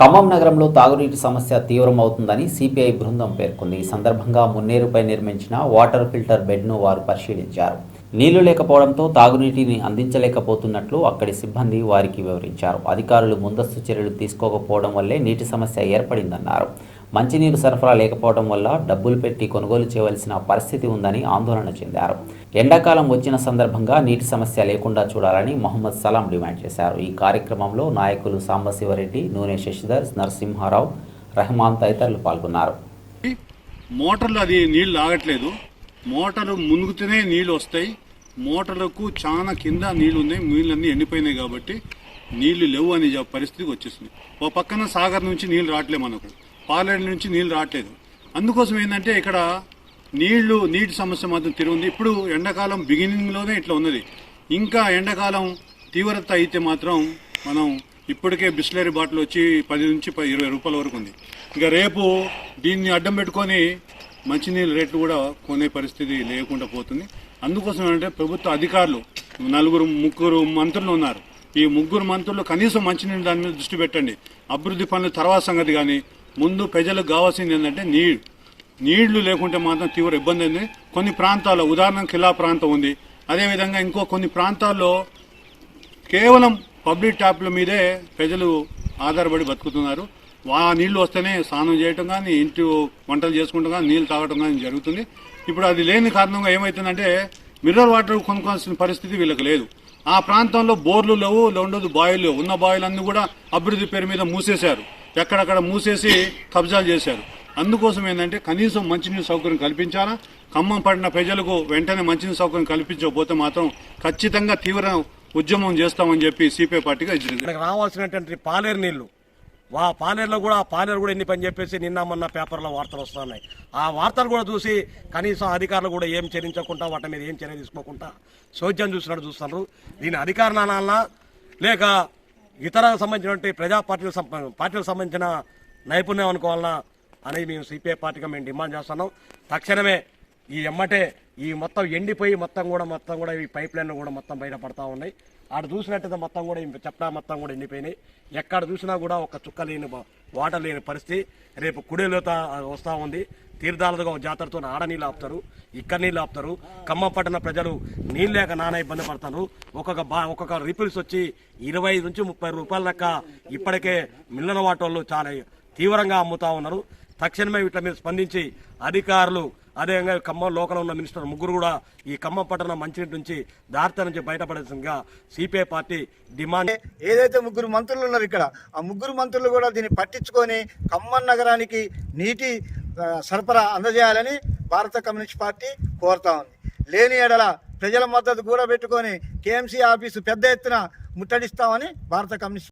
ఖమ్మం నగరంలో తాగునీటి సమస్య తీవ్రమవుతుందని సిపిఐ బృందం పేర్కొంది. ఈ సందర్భంగా మున్నేరుపై నిర్మించిన వాటర్ ఫిల్టర్ బెడ్ను వారు పరిశీలించారు. నీళ్ళు లేకపోవడంతో తాగునీటిని అందించలేకపోతున్నట్లు అక్కడి సిబ్బంది వారికి వివరించారు. అధికారులు ముందస్తు చర్యలు తీసుకోకపోవడం వల్లే నీటి సమస్య ఏర్పడిందన్నారు. మంచినీరు సరఫరా లేకపోవడం వల్ల డబ్బులు పెట్టి కొనుగోలు చేయవలసిన పరిస్థితి ఉందని ఆందోళన చెందారు. ఎండాకాలం వచ్చిన సందర్భంగా నీటి సమస్య లేకుండా చూడాలని మొహమ్మద్ సలాం డిమాండ్ చేశారు. ఈ కార్యక్రమంలో నాయకులు సాంబశివరెడ్డి నూనె శశిధర్ నరసింహారావు రెహమాన్ తదితరులు పాల్గొన్నారు. మోటార్లు అది నీళ్ళు ఆగట్లేదు మోటార్లు మునుగుతూనే నీళ్ళు వస్తాయి. మోటార్లకు చాలా కింద నీళ్ళు ఉన్నాయి నీళ్ళన్నీ ఎండిపోయినాయి కాబట్టి నీళ్ళు లేవు అనే పరిస్థితికి వచ్చేసింది. ఓ పక్కన సాగర్ నుంచి నీళ్ళు రావట్లేదు మనకు. పాలేరు నుంచి నీళ్ళు రావట్లేదు. అందుకోసం ఏంటంటే ఇక్కడ నీళ్ళు నీటి సమస్య మాత్రం తిరుగుంది ఇప్పుడు ఎండాకాలం బిగినింగ్లోనే ఇట్లా ఉన్నది. ఇంకా ఎండాకాలం తీవ్రత అయితే మాత్రం మనం ఇప్పటికే బిస్లరీ బాటిల్ వచ్చి పది నుంచి ఇరవై రూపాయల వరకు ఉంది. ఇంకా రేపు దీన్ని అడ్డం పెట్టుకొని మంచినీళ్ళ రేట్లు కూడా కొనే పరిస్థితి లేకుండా పోతుంది. అందుకోసం ఏంటంటే ప్రభుత్వ అధికారులు నలుగురు ముగ్గురు మంత్రులు ఉన్నారు. ఈ ముగ్గురు మంత్రులు కనీసం మంచినీళ్ళు దాని మీద దృష్టి పెట్టండి. అభివృద్ధి పనులు తర్వాత సంగతి కానీ ముందు ప్రజలకు కావాల్సింది ఏంటంటే నీళ్ళు నీళ్ళు లేకుంటే మాత్రం తీవ్ర ఇబ్బంది ఉంది. కొన్ని ప్రాంతాల్లో ఉదాహరణకు కిలా ప్రాంతం ఉంది. అదేవిధంగా ఇంకో కొన్ని ప్రాంతాల్లో కేవలం పబ్లిక్ ట్యాప్ల మీదే ప్రజలు ఆధారపడి బతుకుతున్నారు. ఆ నీళ్ళు వస్తేనే స్నానం చేయటం కానీ ఇంటి వంటలు చేసుకుంటాం కానీ నీళ్ళు తాగటం కానీ జరుగుతుంది. ఇప్పుడు అది లేని కారణంగా ఏమవుతుందంటే మినరల్ వాటర్ కొనుక్కోవాల్సిన పరిస్థితి వీళ్ళకి లేదు. ఆ ప్రాంతంలో బోర్లు లేవు ఉండదు బాయిలు లేవు. ఉన్న అన్నీ కూడా అభివృద్ధి పేరు మీద మూసేశారు. ఎక్కడక్కడ మూసేసి కబ్జాలు చేశారు. అందుకోసం ఏంటంటే కనీసం మంచినీరు సౌకర్యం కల్పించాలా? ఖమ్మం పడిన ప్రజలకు వెంటనే మంచినీరు సౌకర్యం కల్పించకపోతే మాత్రం ఖచ్చితంగా తీవ్ర ఉద్యమం చేస్తామని చెప్పి సిపిఐ పార్టీగా ఇచ్చింది. రావాల్సినటువంటి పాలేరు నీళ్ళు. వా పాలేరులో కూడా ఆ పాలేరు కూడా ఎన్ని పని చెప్పేసి నిన్న మొన్న పేపర్లో వార్తలు వస్తున్నాయి. ఆ వార్తలు కూడా చూసి కనీసం అధికారులు కూడా ఏం చరించకుండా వాటి మీద ఏం చర్య తీసుకోకుండా సోద్యం చూసినట్టు చూస్తున్నారు. దీని అధికారాలన్నా లేక ఇతర సంబంధించినటువంటి ప్రజా పార్టీలకు పార్టీలకు సంబంధించిన నైపుణ్యం అనుకోవాలన్నా అనేది మేము సిపిఐ పార్టీగా మేము డిమాండ్ చేస్తున్నాం. తక్షణమే ఈ ఎమ్మటే ఈ మొత్తం ఎండిపోయి మొత్తం కూడా మొత్తం కూడా ఈ పైప్ లైన్లు కూడా మొత్తం బయటపడతా ఉన్నాయి. ఆడు చూసినట్టయితే మొత్తం కూడా చెప్పడా చెప్తా మొత్తం కూడా ఎండిపోయినాయి. ఎక్కడ చూసినా కూడా ఒక చుక్క లేని వాటర్ లేని పరిస్థితి. రేపు కుడేలోత వస్తూ ఉంది. తీర్థాలతో జాతరతో ఆడ నీళ్ళు ఆపుతారు ఇక్కడ నీళ్ళు ఆపుతారు. ఖమ్మం పట్టణ ప్రజలు నీళ్ళు లేక నానా ఇబ్బంది పడతారు. ఒక్కొక్క బా ఒక్కొక్క రిపిల్స్ వచ్చి ఇరవై నుంచి ముప్పై రూపాయల లెక్క ఇప్పటికే మిల్లన వాటోళ్ళు చాలా తీవ్రంగా అమ్ముతా ఉన్నారు. తక్షణమే వీటి మీద స్పందించి అధికారులు అదేవిధంగా ఖమ్మం లోకల్ ఉన్న మినిస్టర్ ముగ్గురు కూడా ఈ ఖమ్మం పట్టణ మంచినీటి నుంచి దారిత నుంచి బయటపడాల్సిందిగా సిపిఐ పార్టీ డిమాండ్. ఏదైతే ముగ్గురు మంత్రులు ఉన్నారు ఇక్కడ ఆ ముగ్గురు మంత్రులు కూడా దీన్ని పట్టించుకొని ఖమ్మం నగరానికి నీటి సరఫరా అందజేయాలని భారత కమ్యూనిస్ట్ పార్టీ కోరుతా ఉంది. లేని ఎడల ప్రజల మద్దతు కూడా పెట్టుకొని కేఎంసీ ఆఫీసు పెద్ద ఎత్తున ముట్టడిస్తామని భారత కమ్యూనిస్ట్